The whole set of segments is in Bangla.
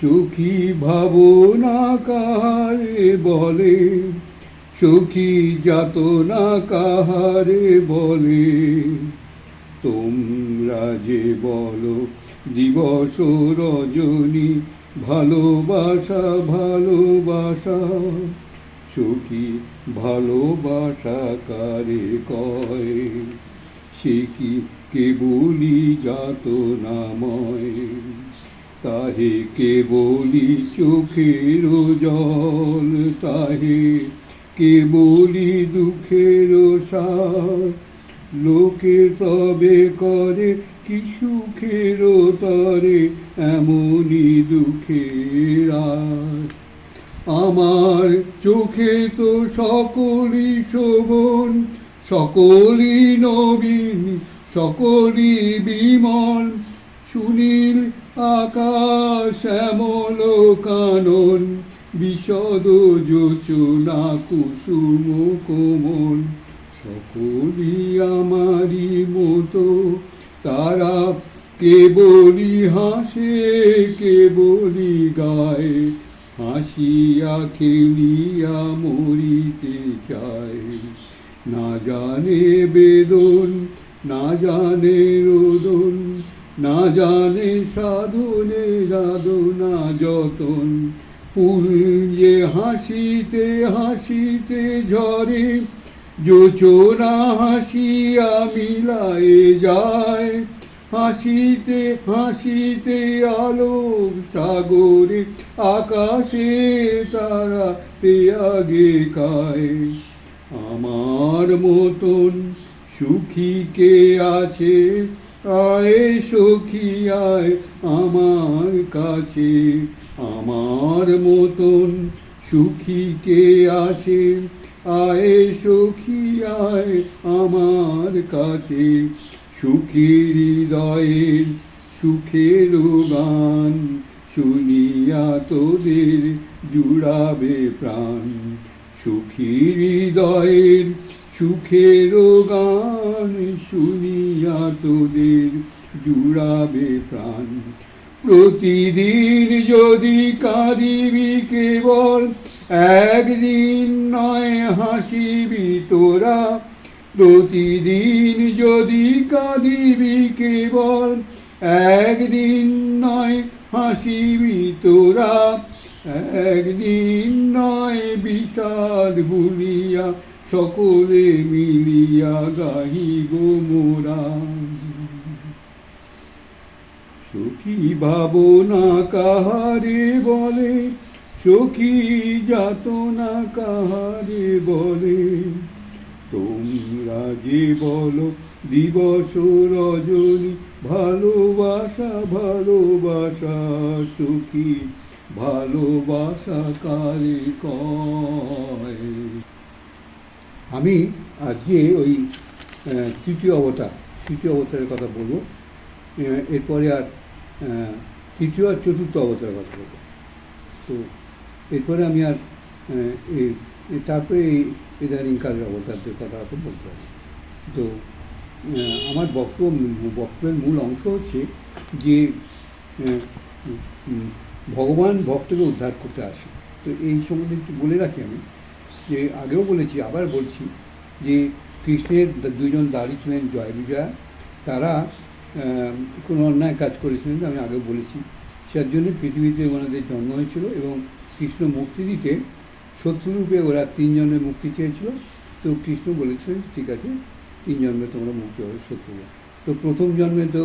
সুখী ভাবনা কাহারে বলে, সুখী যাতনা কাহারে বলে, তোমরা যে বলো দিবস রজনী ভালোবাসা ভালোবাসা, সুখী ভালোবাসা কারে কয়? সে কি কেবলি যাত নাময় তাহে কেবলি চোখের জল, তাহে কেবলি দুঃখের সার। লোকে তবে করে কি সুখের তরে, এমনই দুঃখের আমার চোখে তো সকলই শোভন, সকলই নবীন, সকলই বিমল। সুনীল আকাশ শ্যামল কানন বিশদ যোচনা কুসুম কোমল সকলই আমারই মতো, তারা কেবলি হাসে কেবলি গায়ে। হাসিয়া খেলিয়া মরিতে চায়। না জানে বেদন, না জানে রোদন না জানে সাধু সাধনে সাধনা যতন। ফুল যে হাসিতে হাসিতে ঝরে যোচনা হাসিয়া মিলায়ে যায়। হাসিতে হাসিতে আলোক সাগরে, আকাশে তারা আগে খায়। আমার মতন সুখী কে আছে? আয় সখী, আয় আমার কাছে। আমার মতন সুখী কে আছে? আয় সখী, আয় আমার কাছে। সুখীর হৃদয়ের সুখের গান শুনিয়া তোদের জুড়াবে প্রাণ। সুখীর হৃদয়ের সুখের গান শুনিয়া তোদের জুড়াবে প্রাণ। প্রতিদিন যদি কাঁদিবি কেবল, একদিন নয় হাসিবি তোরা। প্রতিদিন যদি কাঁদিবি কেবল, একদিন নয় হাসিবি তোরা। একদিন নয় বিষাদ ভুলিয়া সকলে মিলিয়া গাহিব মোরা। সুখী ভাবনা কাহারে বলে, সখী যাতনা কাহারে বলে। তোমরা যে বলো, দিবস রজনী, ভালোবাসা ভালোবাসা সুখী, ভালোবাসা কারে কয়? আমি আজকে ওই তৃতীয় অবতার, তৃতীয় অবতারের কথা বলব। এরপরে আর তৃতীয় আর চতুর্থ অবতারের কথা বলব। তো এরপরে আমি আর তারপরে এই ইদানিং কালের অবতারদের কথা তো বলতে পারি তো আমার বক্তব্য, বক্তব্যের মূল অংশ হচ্ছে যে ভগবান ভক্তকে উদ্ধার করতে আসে। তো এই সম্বন্ধে একটু বলে রাখি আমি। যে আগেও বলেছি, আবার বলছি যে কৃষ্ণের দুজন দাড়ি ছিলেন জয় বিজয়া তারা কোনো অন্যায় কাজ করেছিলেন আমি আগেও বলেছি। যার জন্য পৃথিবীতে ওনাদের জন্ম হয়েছিল এবং কৃষ্ণ মুক্তি দিতে শত্রুরূপে ওরা তিনজনের মুক্তি চেয়েছিল। তো কৃষ্ণ বলেছিলেন, ঠিক আছে, তিন জন্মে তোমরা মুক্তি হবে শত্রু তো প্রথম জন্মে তো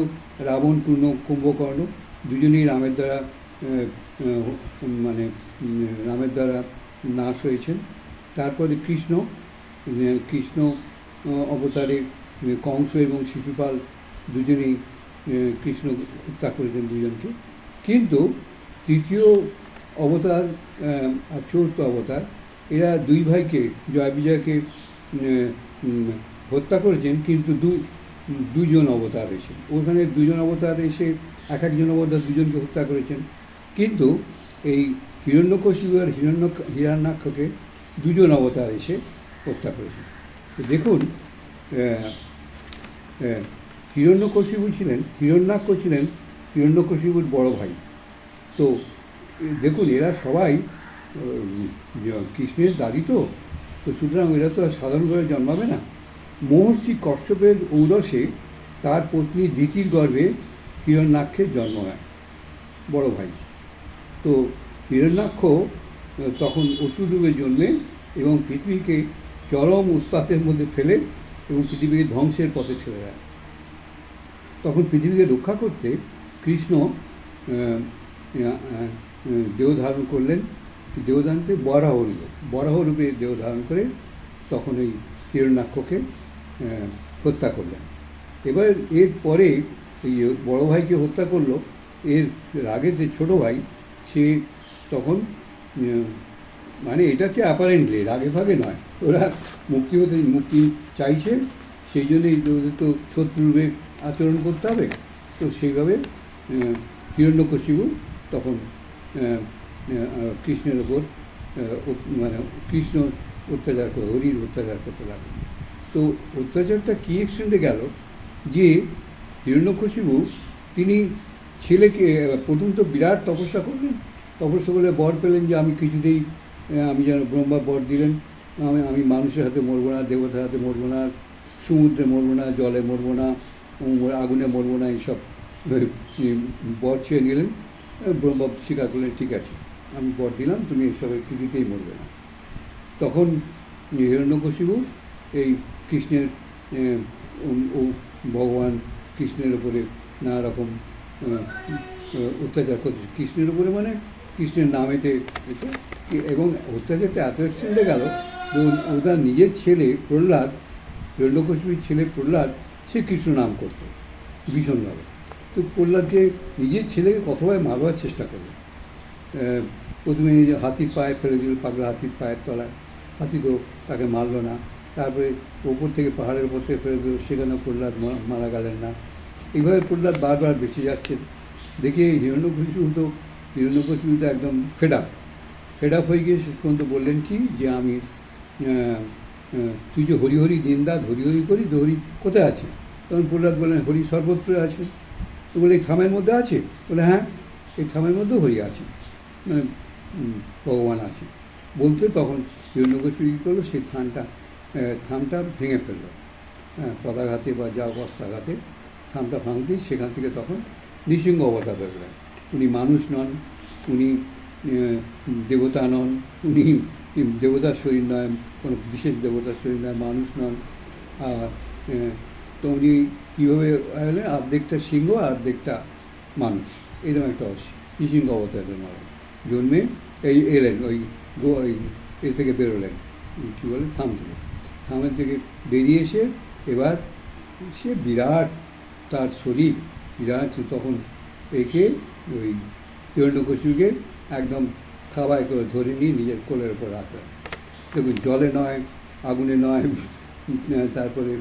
রাবণ পূর্ণ কুম্ভকর্ণ দুজনেই রামের দ্বারা মানে রামের দ্বারা নাশ হয়েছেন। তারপরে কৃষ্ণ কৃষ্ণ অবতারে কংস এবং শিশুপাল দুজনেই কৃষ্ণ হত্যা করেছেন দুজনকে। কিন্তু তৃতীয় অবতার আর চতুর্থ অবতার, এরা দুই ভাইকে, জয় বিজয়কে হত্যা করেছেন, কিন্তু দু, দুজন অবতার এসে, ওখানে দুজন অবতার এসে এক একজন অবতার দুজনকে হত্যা করেছেন। কিন্তু এই হিরণ্যকশিপু আর হিরণ্য, হিরণ্যাক্ষকে দুজন অবতার এসে হত্যা করেছে। তো দেখুন হিরণ্যকশিপু ছিলেন হিরণ্যাক্ষ ছিলেন হিরণ্যকশিপুর বড় ভাই। তো দেখুন, এরা সবাই কৃষ্ণের দাড়ি তো তো সুতরাং এরা তো আর সাধারণভাবে জন্মাবে না। মহর্ষি কশ্যপের ঔরসে তার পত্নী দিতির গর্ভে হিরণ্যাক্ষের জন্ম হয়, বড় ভাই। তো হিরণ্যাক্ষ তখন অসুরূপে জন্মে এবং পৃথিবীকে চরম উৎপাতের মধ্যে ফেলে এবং পৃথিবীকে ধ্বংসের পথে ছেড়ে দেয়। তখন পৃথিবীকে রক্ষা করতে কৃষ্ণ দেহ ধারণ করলেন দেহধারণকে বরাহ রূপে বরাহ রূপে দেহ ধারণ করে তখন এই হিরণ্যাক্ষকে হত্যা করলেন। এবার এর পরে এই বড় ভাইকে হত্যা করল, এর রাগের যে ছোটো ভাই, সে তখন মানে এটা হচ্ছে অ্যাপারেন্টলি রাগে ফাগে নয়। ওরা মুক্তি হতে মুক্তি চাইছে সেই জন্যই ওদের তো শত্রুরূপে আচরণ করতে হবে। তো সেইভাবে আহ, হিরণ্যকশিপু তখন কৃষ্ণের ওপর মানে কৃষ্ণ অত্যাচার করে হরির অত্যাচার করতে লাগল। তো অত্যাচারটা কী এক্সটেন্ডে গেল? যে হিরণ্যকশিপু তিনি ছেলেকে প্রথম তো বিরাট তপস্যা করলেন। তপস্যা করে বর পেলেন যে আমি কিছুতেই আমি যেন ব্রহ্মা বর দিলেন। আমি আমি মানুষের হাতে মরবো না, দেবতার হাতে মরবো না, সমুদ্রে মরবো না, জলে মরবো না আগুনে মরবো না, এইসব বর চেয়ে নিলেন। ব্রহ্মা স্বীকার করলেন, ঠিক আছে, আমি বর দিলাম, তুমি এসবের কিছুতেই মরবে না। তখন হিরণ্যকশিপু এই কৃষ্ণের ও- ভগবান কৃষ্ণের উপরে নানা রকম অত্যাচার করছে। কৃষ্ণের উপরে মানে কৃষ্ণের নামেতে এবং অত্যাচারটা এত এক্সটেন্ডে গেল ওনার নিজের ছেলে প্রহ্লাদ হিরণ্যকশিপুর ছেলে প্রহ্লাদ, সে কৃষ্ণ নাম করতো ভীষণভাবে তো প্রহ্লাদকে নিজের ছেলেকে কতভাবে মারবার চেষ্টা করল প্রথমে হাতির পায়ে ফেলে দিল, পাগলা হাতির পায়ের তলায়, হাতি তো তাকে মারলো না, তারপরে ওপর থেকে পাহাড়ের উপর থেকে ফেলে দিল, সেখানে প্রহ্লাদ মারা গেলেন না। এইভাবে প্রহ্লাদ বারবার বেঁচে যাচ্ছেন। দেখে হিরণ্যকশিপু তো হিরণ্যকশিপু তো একদম ফেড আপ ফেড আপ হয়ে গিয়ে শেষ পর্যন্ত বললেন কি? যে আমি তুই যে হরি হরি দিনদাত হরি হরি করি হরি কোথায় আছে? তখন প্রহ্লাদ বললেন, হরি সর্বত্র আছে। তো বলে, এই থামের মধ্যে আছে? বলে হ্যাঁ এই থামের মধ্যেও হরি আছে। মানে ভগবান আছে। বলতে তখন হিরণ্যকশিপু কী করল? সেই থানটা থামটা ভেঙে ফেলল। হ্যাঁ পদাঘাতে বা যা অস্ত্রাঘাতে থামটা ভাঙতেই সেখান থেকে তখন নৃসিংহ অবতার বেরোলেন। উনি মানুষ নন, উনি দেবতা নন, উনি দেবতার শরীর নয়, কোনো বিশেষ দেবতার শরীর নয়, মানুষ নন। আর তো উনি কীভাবে এলেন অর্ধেকটা সিংহ আর অর্ধেকটা মানুষ। এরকম একটা নৃসিংহ অবতারের নয় জন্মে এই এলেন, ওই ওই এ থেকে বেরোলেন। কী বলে? থাম থেকে। থামের থেকে বেরিয়ে এসে এবার সে বিরাট তার শরীর, বিরাট তখন একে ওই হিরণ্যকশিপুকে একদম খাবাই করে ধরে নিয়ে নিজের কোলের ওপর রাখলেন দেখুন, জলে নয়, আগুনে নয়, তারপরে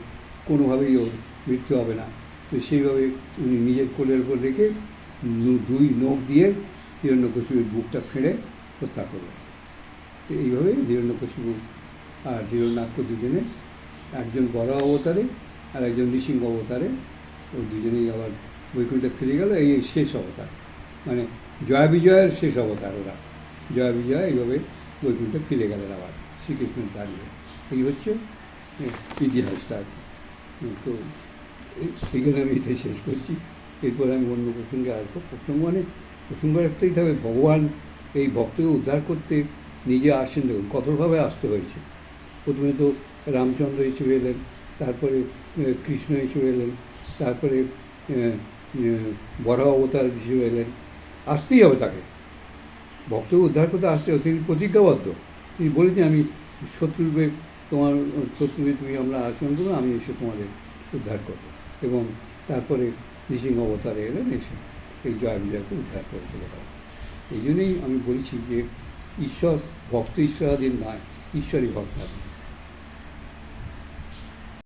কোনোভাবেই ওর মৃত্যু হবে না। তো সেইভাবে উনি নিজের কোলের ওপর রেখে দুই নখ দিয়ে হিরণ্যকশিপুর বুকটা ফেড়ে হত্যা করলেন। তো এইভাবে হিরণ্যকশিপু আর হিরণ্যাক্ষ দুজনে, একজন বড় অবতারে আর একজন নৃসিংহ অবতারে, ও দুজনেই আবার বৈকুণ্ঠে ফিরে গেল, এই শেষ অবতার। মানে জয়া বিজয়ের শেষ অবতার ওরা। জয়া বিজয়, এইভাবে বৈকুণ্ঠে ফিরে গেলেন আবার শ্রীকৃষ্ণের দাঁড়িয়ে। এই হচ্ছে ইতিহাসটা। তো সেখানে আমি এটা শেষ করছি। এরপর আমি অন্য প্রসঙ্গে আসব। প্রসঙ্গ মানে প্রসঙ্গ রাখতেই হবে ভগবান এই ভক্তকে উদ্ধার করতে নিজে আসেন। দেখুন, কঠোরভাবে আসতে হয়েছে। প্রথমে তো রামচন্দ্র হিসেবে এলেন, তারপরে কৃষ্ণ হিসেবে এলেন, তারপরে বড় অবতার হিসেবে এলেন। আসতেই হবে তাকে। ভক্ত উদ্ধার করতে আসতে হবে, তিনি প্রতিজ্ঞাবদ্ধ। তিনি বলেছেন, আমি শত্রুরূপে তোমার, শত্রুরূপে তুমি আমরা আচরণ করব, আমি এসে তোমাদের উদ্ধার করব। এবং তারপরে নৃসিংহ অবতারে এলেন, এসে এই জয় বিজয়কে উদ্ধার করে চলে গেল এই জন্যই আমি বলছি যে, ঈশ্বর ভক্ত ঈশ্বরাধীন নয়, ঈশ্বরই ভক্তাধীন